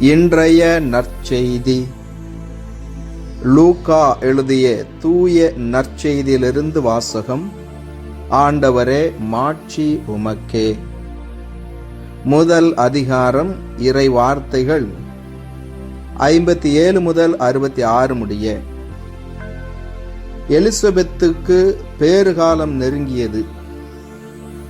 இன்றைய நற்செய்தி. லூகா எழுதிய தூய நற்செய்தியிலிருந்து வாசகம் ஆண்டவரே மாட்சி உமக்கே. முதல் அதிகாரம் இறை வார்த்தைகள் ஐம்பத்தி ஏழு முதல் அறுபத்தி ஆறு முடிய. எலிசபெத்துக்கு பேறுகாலம் நெருங்கியது.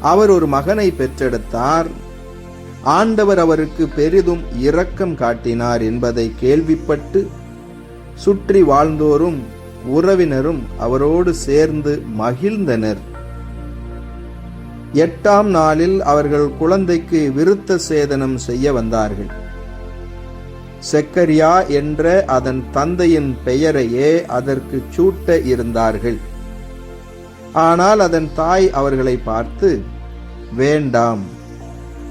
அவர் ஒரு மகனை பெற்றெடுத்தார். ஆண்டவர் அவருக்கு பெரிதும் இரக்கம் காட்டினார் என்பதை கேள்விப்பட்டு சுற்றி வாழ்ந்தோரும் உறவினரும் அவரோடு சேர்ந்து மகிழ்ந்தனர். எட்டாம் நாளில் அவர்கள் குழந்தைக்கு விருத்த சேதனம் செய்ய வந்தார்கள். செக்கரியா என்ற அதன் தந்தையின் பெயரையே அதற்கு சூட்ட இருந்தார்கள். ஆனால் அதன் தாய் அவர்களை பார்த்து வேண்டாம்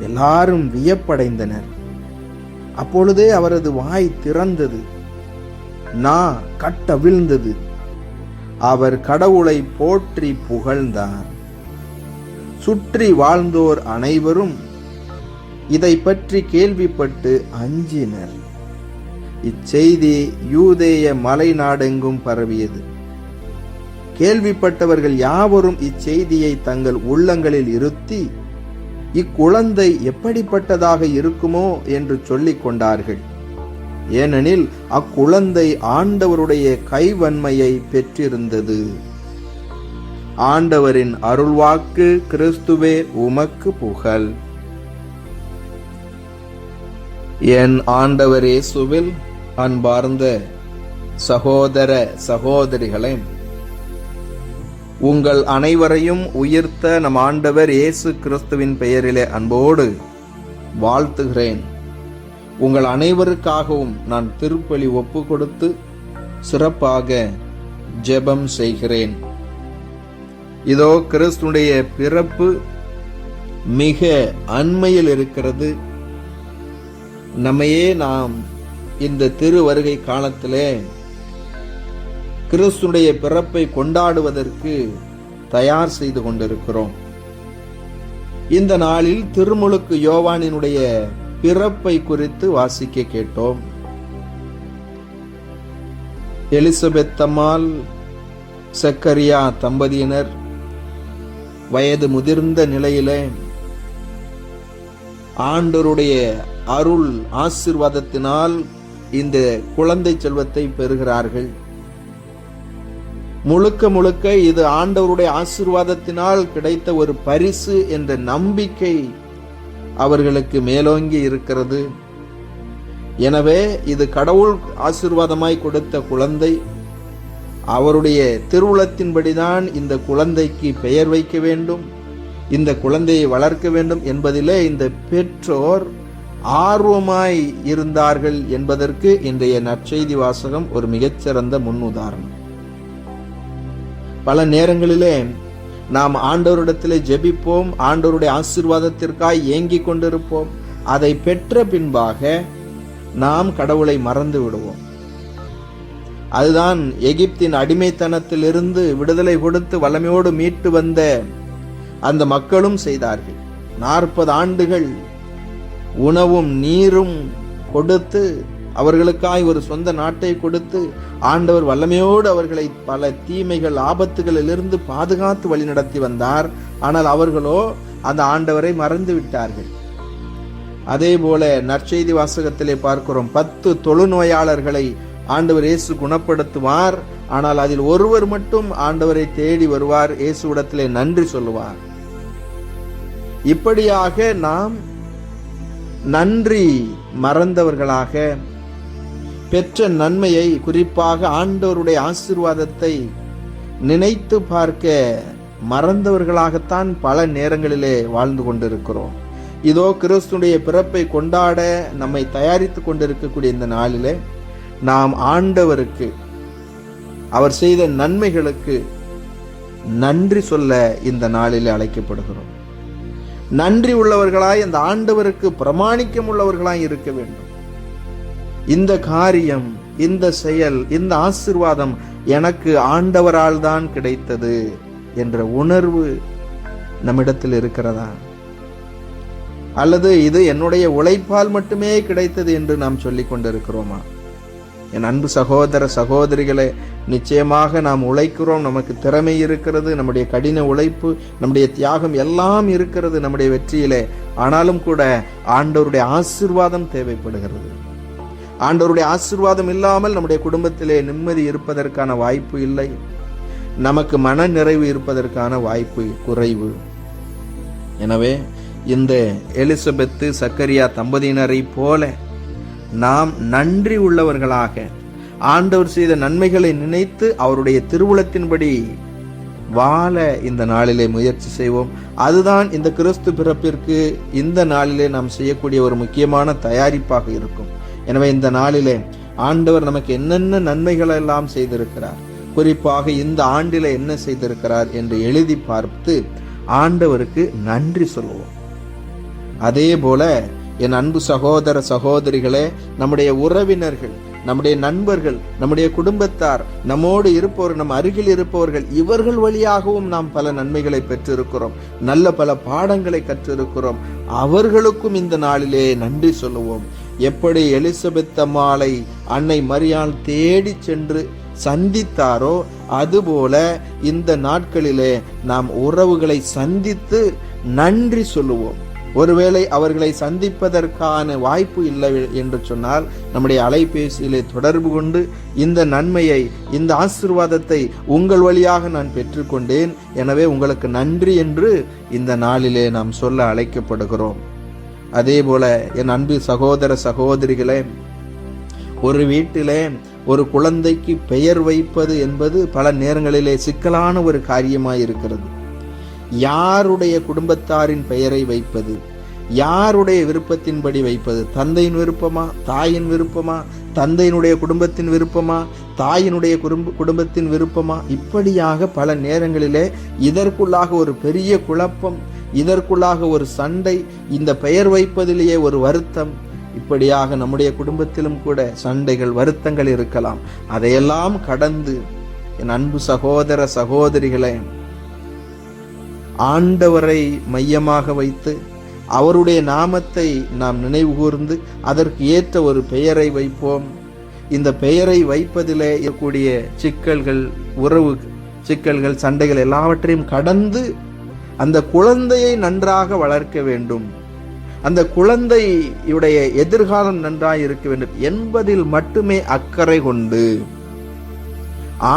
எல்லாரும் வியப்படைந்தனர். அப்பொழுதே அவரது வாய் திறந்தது. நா கட்ட விழுந்தது. அவர் கடவுளை போற்றி புகழ்ந்தார். சுற்றி வாழ்ந்தோர் அனைவரும் இதை பற்றி கேள்விப்பட்டு அஞ்சினர். இச்செய்தி யூதேய மலை நாடெங்கும் பரவியது. கேள்விப்பட்டவர்கள் யாவரும் இச்செய்தியை தங்கள் உள்ளங்களில் இருத்தி இக்குழந்தை எப்படிப்பட்டதாக இருக்குமோ என்று சொல்லிக் கொண்டார்கள். ஏனெனில் அக்குழந்தை ஆண்டவருடைய கைவன்மையை பெற்றிருந்தது. ஆண்டவரின் அருள்வாக்கு கிறிஸ்துவே உமக்கு புகழ். என் ஆண்டவரே சுவில் அன்பார்ந்த சகோதர சகோதரிகளே உங்கள் அனைவரையும் உயிர்த்த நம் ஆண்டவர் இயேசு கிறிஸ்துவின் பெயரிலே அன்போடு வாழ்த்துகிறேன். உங்கள் அனைவருக்காகவும் நான் திருப்பலி ஒப்பு கொடுத்து சிறப்பாக ஜெபம் செய்கிறேன். இதோ கிறிஸ்துடைய பிறப்பு மிக அண்மையில் இருக்கிறது. நம்மையே நாம் இந்த திரு வருகை காலத்திலே கிறிஸ்துடைய பிறப்பை கொண்டாடுவதற்கு தயார் செய்து கொண்டிருக்கிறோம். இந்த நாளில் திருமுழுக்கு யோவானினுடைய பிறப்பை குறித்து வாசிக்க கேட்டோம். எலிசபெத் அம்மாள் சக்கரியா தம்பதியினர் வயது முதிர்ந்த நிலையிலே ஆண்டருடைய அருள் ஆசிர்வாதத்தினால் இந்த குழந்தை செல்வத்தை பெறுகிறார்கள். முழுக்க முழுக்க இது ஆண்டவருடைய ஆசிர்வாதத்தினால் கிடைத்த ஒரு பரிசு என்ற நம்பிக்கை அவர்களுக்கு மேலோங்கி இருக்கிறது. எனவே இது கடவுள் ஆசிர்வாதமாய் கொடுத்த குழந்தை. அவருடைய திருவுளத்தின்படிதான் இந்த குழந்தைக்கு பெயர் வைக்க வேண்டும் இந்த குழந்தையை வளர்க்க வேண்டும் என்பதிலே இந்த பெற்றோர் ஆர்வமாய் இருந்தார்கள் என்பதற்கு இன்றைய நற்செய்தி வாசகம் ஒரு மிகச்சிறந்த முன் உதாரணம் பல நேரங்களிலே நாம் ஆண்டவரிடத்திலே ஜெபிப்போம் ஆண்டவருடைய ஆசிர்வாதத்திற்காய் ஏங்கிக் கொண்டிருப்போம். அதை பெற்ற பின்பாக நாம் கடவுளை மறந்து விடுவோம். அதுதான் எகிப்தின் அடிமைத்தனத்திலிருந்து விடுதலை கொடுத்து வல்லமையோடு மீட்டு வந்த அந்த மக்களும் செய்தார்கள். நாற்பது ஆண்டுகள் உணவும் நீரும் கொடுத்து அவர்களுக்காய் ஒரு சொந்த நாட்டை கொடுத்து ஆண்டவர் வல்லமையோடு அவர்களை பல தீமைகள் ஆபத்துகளிலிருந்து பாதுகாத்து வழிநடத்தி வந்தார். ஆனால் அவர்களோ அந்த ஆண்டவரை மறந்து விட்டார்கள். அதே போல நற்செய்தி வாசகத்திலே பார்க்கிறோம். பத்து தொழுநோயாளர்களை ஆண்டவர் இயேசு குணப்படுத்துவார். ஆனால் அதில் ஒருவர் மட்டும் ஆண்டவரை தேடி வருவார். இயேசுவிடத்திலே நன்றி சொல்லுவார். இப்படியாக நாம் நன்றி மறந்தவர்களாக பெற்ற நன்மையை குறிப்பாக ஆண்டவருடைய ஆசிர்வாதத்தை நினைத்து பார்க்க மறந்தவர்களாகத்தான் பல நேரங்களிலே வாழ்ந்து கொண்டிருக்கிறோம். இதோ கிறிஸ்துடைய பிறப்பை கொண்டாட நம்மை தயாரித்து கொண்டிருக்கக்கூடிய இந்த நாளிலே நாம் ஆண்டவருக்கு அவர் செய்த நன்மைகளுக்கு நன்றி சொல்ல இந்த நாளில் அழைக்கப்படுகிறோம். நன்றி உள்ளவர்களாய் அந்த ஆண்டவருக்கு பிரமாணிக்கம் உள்ளவர்களாய் இருக்க வேண்டும். இந்த காரியம் இந்த செயல் இந்த ஆசிர்வாதம் எனக்கு ஆண்டவரால் தான் கிடைத்தது என்ற உணர்வு நம்மிடத்தில் இருக்கிறதா? அல்லது இது என்னுடைய உழைப்பால் மட்டுமே கிடைத்தது என்று நாம் சொல்லிக் கொண்டிருக்கிறோமா? என் அன்பு சகோதர சகோதரிகளை நிச்சயமாக நாம் உழைக்கிறோம் நமக்கு திறமை இருக்கிறது நம்முடைய கடின உழைப்பு நம்முடைய தியாகம் எல்லாம் இருக்கிறது நம்முடைய வெற்றியிலே. ஆனாலும் கூட ஆண்டவருடைய ஆசிர்வாதம் தேவைப்படுகிறது. ஆண்டவருடைய ஆசிர்வாதம் இல்லாமல் நம்முடைய குடும்பத்திலே நிம்மதி இருப்பதற்கான வாய்ப்பு இல்லை. நமக்கு மன நிறைவு இருப்பதற்கான வாய்ப்பு குறைவு. எனவே இந்த எலிசபெத்து சக்கரியா தம்பதியினரை போல நாம் நன்றி உள்ளவர்களாக ஆண்டவர் செய்த நன்மைகளை நினைத்து அவருடைய திருவுளத்தின்படி வாழ இந்த நாளிலே முயற்சி செய்வோம். அதுதான் இந்த கிறிஸ்து பிறப்பிற்கு இந்த நாளிலே நாம் செய்யக்கூடிய ஒரு முக்கியமான தயாரிப்பாக இருக்கும். எனவே இந்த நாளிலே ஆண்டவர் நமக்கு என்னென்ன நன்மைகளை எல்லாம் செய்திருக்கிறார் குறிப்பாக இந்த ஆண்டில என்ன செய்திருக்கிறார் என்று எழுதி பார்த்து ஆண்டவருக்கு நன்றி சொல்லுவோம். அதே போல என் அன்பு சகோதர சகோதரிகளே நம்முடைய உறவினர்கள் நம்முடைய நண்பர்கள் நம்முடைய குடும்பத்தார் நம்மோடு இருப்பவர் நம் அருகில் இருப்பவர்கள் இவர்கள் வழியாகவும் நாம் பல நன்மைகளை பெற்றிருக்கிறோம். நல்ல பல பாடங்களை கற்றிருக்கிறோம். அவர்களுக்கும் இந்த நாளிலே நன்றி சொல்லுவோம். எப்படி எலிசபெத் அம்மாளை அன்னை மரியாள் தேடி சென்று சந்தித்தாரோ அதுபோல இந்த நாட்களிலே நாம் உறவுகளை சந்தித்து நன்றி சொல்லுவோம். ஒருவேளை அவர்களை சந்திப்பதற்கான வாய்ப்பு இல்லை என்று சொன்னால் நம்முடைய அலைபேசியிலே தொடர்பு கொண்டு இந்த நன்மையை இந்த ஆசிர்வாதத்தை உங்கள் வழியாக நான் பெற்றுக்கொண்டேன். எனவே உங்களுக்கு நன்றி என்று இந்த நாளிலே நாம் சொல்ல அழைக்கப்படுகிறோம். அதே போல என் அன்பு சகோதர சகோதரிகளே ஒரு வீட்டிலே ஒரு குழந்தைக்கு பெயர் வைப்பது என்பது பல நேரங்களிலே சிக்கலான ஒரு காரியமாக இருக்கிறது. யாருடைய குடும்பத்தாரின் பெயரை வைப்பது யாருடைய விருப்பத்தின்படி வைப்பது தந்தையின் விருப்பமா தாயின் விருப்பமா தந்தையினுடைய குடும்பத்தின் விருப்பமா தாயினுடைய குடும்ப குடும்பத்தின் விருப்பமா இப்படியாக பல நேரங்களிலே இதற்குள்ளாக ஒரு பெரிய குழப்பம் இதற்குள்ளாக ஒரு சண்டை இந்த பெயர் வைப்பதிலேயே ஒரு வருத்தம். இப்படியாக நம்முடைய குடும்பத்திலும் கூட சண்டைகள் வருத்தங்கள் இருக்கலாம். அதையெல்லாம் கடந்து என் அன்பு சகோதர சகோதரிகளை ஆண்டவரை மையமாக வைத்து அவருடைய நாமத்தை நாம் நினைவு கூர்ந்து அதற்கு ஏற்ற ஒரு பெயரை வைப்போம். இந்த பெயரை வைப்பதிலே இருக்கக்கூடிய சிக்கல்கள் உறவு சிக்கல்கள் சண்டைகள் எல்லாவற்றையும் கடந்து அந்த குழந்தையை நன்றாக வளர்க்க வேண்டும். அந்த குழந்தையுடைய எதிர்காலம் நன்றாக இருக்க வேண்டும் என்பதில் மட்டுமே அக்கறை கொண்டு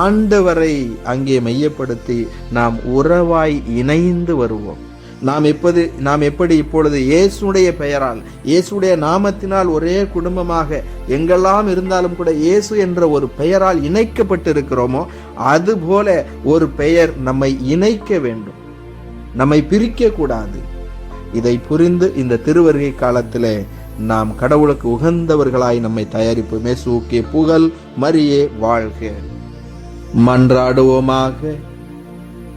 ஆண்டவரை அங்கே மையப்படுத்தி நாம் உறவாய் இணைந்து வருவோம். நாம் எப்போது நாம் எப்படி இப்பொழுது இயேசுடைய பெயரால் இயேசுடைய நாமத்தினால் ஒரே குடும்பமாக எங்கெல்லாம் இருந்தாலும் கூட இயேசு என்ற ஒரு பெயரால் இணைக்கப்பட்டிருக்கிறோமோ அதுபோல ஒரு பெயர் நம்மை இணைக்க வேண்டும். நம்மை பிரிக்க கூடாது. இதை புரிந்து இந்த திருவருகை காலத்திலே நாம் கடவுளுக்கு உகந்தவர்களாய் நம்மை தயாரிப்பு சூக்கிய புகழ் மரியே வாழ்க. மன்றாடுவோமாக.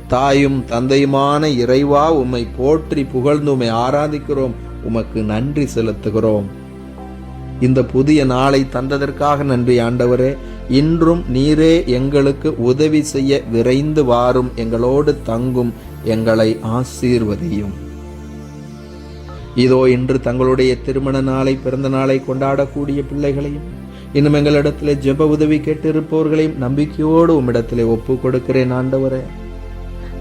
தாயும் தந்தையுமான இறைவா உம்மை போற்றி புகழ்ந்து உம்மை ஆராதிக்கிறோம். உமக்கு நன்றி செலுத்துகிறோம். இந்த புதிய நாளை தந்ததற்காக நன்றி ஆண்டவரே. இன்றும் நீரே எங்களுக்கு உதவி செய்ய விரைந்து வாரும். எங்களோடு தங்கும் எங்களை ஆசீர்வதியும். இதோ இன்று தங்களுடைய திருமண நாளை பிறந்த நாளை கொண்டாடக்கூடிய பிள்ளைகளையும் இன்னும் எங்களிடத்திலே ஜெப உதவி கேட்டிருப்பவர்களையும் நம்பிக்கையோடு உம்மிடத்திலே ஒப்பு கொடுக்கிறேன் ஆண்டவரே.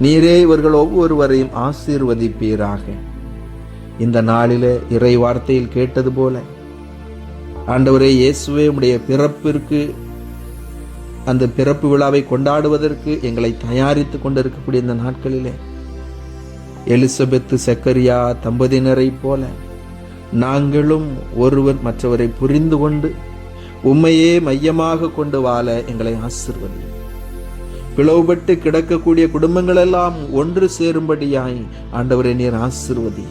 நீரே இவர்கள் ஒவ்வொருவரையும் ஆசீர்வதிப்பீராக. இந்த நாளிலே இறை வார்த்தையில் கேட்டது போல ஆண்டவரே இயேசுவே உடைய பிறப்பிற்கு அந்த பிறப்பு விழாவை கொண்டாடுவதற்கு எங்களை தயாரித்து கொண்டிருக்கக்கூடிய இந்த நாட்களிலே எலிசபெத்து செக்கரியா தம்பதியினரை போல நாங்களும் ஒருவர் மற்றவரை புரிந்து கொண்டு உண்மையே மையமாக கொண்டு வாழ எங்களை ஆசிர்வதி பிளவுபட்டு கிடக்கக்கூடிய குடும்பங்களெல்லாம் ஒன்று சேரும்படியாய் ஆண்டவரை நீர் ஆசிர்வதி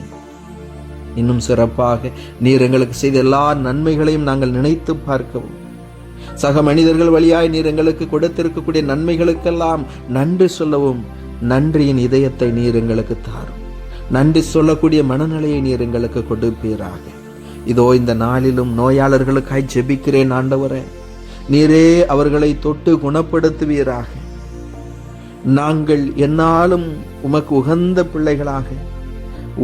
இன்னும் சிறப்பாக நீர் எங்களுக்கு செய்த எல்லா நன்மைகளையும் நாங்கள் நினைத்து பார்க்கவும். சக மனிதர்கள் வழியாய் நீர் எங்களுக்கு கொடுத்திருக்கக்கூடிய நன்மைகளுக்கெல்லாம் நன்றி சொல்லவும் நன்றியின் இதயத்தை நீர் எங்களுக்கு தாரும். நன்றி சொல்லக்கூடிய மனநிலையை நீர் எங்களுக்கு கொடுப்பீராக. இதோ இந்த நாளிலும் நோயாளர்களுக்காய் ஜெபிக்கிறேன் ஆண்டவரே. நீரே அவர்களை தொட்டு குணப்படுத்துவீராக. நாங்கள் என்னாலும் உமக்கு உகந்த பிள்ளைகளாக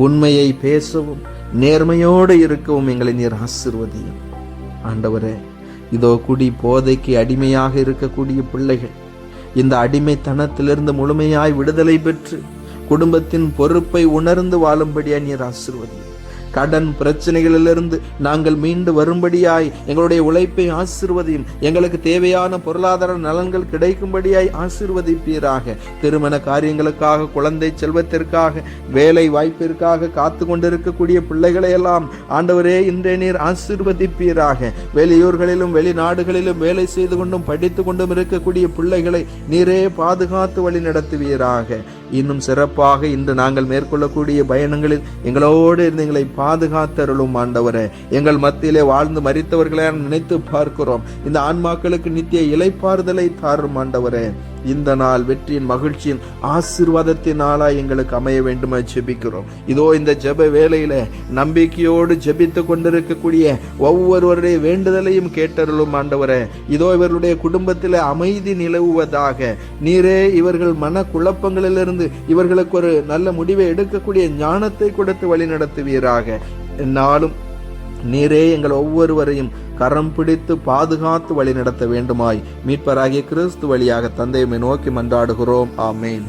உண்மையை பேசவும் நேர்மையோடு இருக்கவும் எங்களை நீர் ஆசிர்வதியும். ஆண்டவரே இதோ குடி போதைக்கு அடிமையாக இருக்கக்கூடிய பிள்ளைகள் இந்த அடிமைத்தனத்திலிருந்து முழுமையாய் விடுதலை பெற்று குடும்பத்தின் பொறுப்பை உணர்ந்து வாழும்படியா நீர் ஆசிர்வதியும். கடன் பிரச்சனைகளிலிருந்து நாங்கள் மீண்டு வரும்படியாய் எங்களுடைய உழைப்பை ஆசிர்வதையும். எங்களுக்கு தேவையான பொருளாதார நலன்கள் கிடைக்கும்படியாய் ஆசிர்வதிப்பீராக. திருமண காரியங்களுக்காக குழந்தை செல்வத்திற்காக வேலை வாய்ப்பிற்காக காத்து கொண்டிருக்கக்கூடிய பிள்ளைகளை எல்லாம் ஆண்டவரே இன்றைய நீர் ஆசிர்வதிப்பீராக. வெளியூர்களிலும் வெளிநாடுகளிலும் வேலை செய்து கொண்டும் படித்து கொண்டும் இருக்கக்கூடிய பிள்ளைகளை நீரே பாதுகாத்து வழி நடத்துவீராக இன்னும் சிறப்பாக இன்று நாங்கள் மேற்கொள்ளக்கூடிய பயணங்களில் எங்களோடு இருந்து எங்களை பாதுகாத்தருளும் ஆண்டவரே. எங்கள் மத்தியிலே வாழ்ந்து மறித்தவர்களை நினைத்து பார்க்கிறோம். இந்த ஆன்மாக்களுக்கு நித்திய இலைப்பாறுதலை தாரும் ஆண்டவரே. இந்த நாள் வெற்றியின் மகிழ்ச்சியின் ஆசீர்வாதத்தின் நாளாய் எங்களுக்கு அமைய வேண்டுமா ஜெபிக்கிறோம். இதோ இந்த ஜெப வேலையில நம்பிக்கையோடு ஜெபித்து கொண்டிருக்கக்கூடிய ஒவ்வொருவருடைய வேண்டுதலையும் கேட்டருளும் ஆண்டவரே. இதோ இவர்களுடைய குடும்பத்தில் அமைதி நிலவுவதாக. நீரே இவர்கள் மன குழப்பங்களிலிருந்து இவர்களுக்கு ஒரு நல்ல முடிவை எடுக்கக்கூடிய ஞானத்தை கொடுத்து வழி நடத்துவீராக நாளும் நீரே எங்கள் ஒவ்வொருவரையும் கரம் பிடித்து பாதுகாத்து வழி நடத்த வேண்டுமாய். மீட்பராகிய கிறிஸ்து வழியாக தந்தையுமை நோக்கி மன்றாடுகிறோம். ஆமேன்.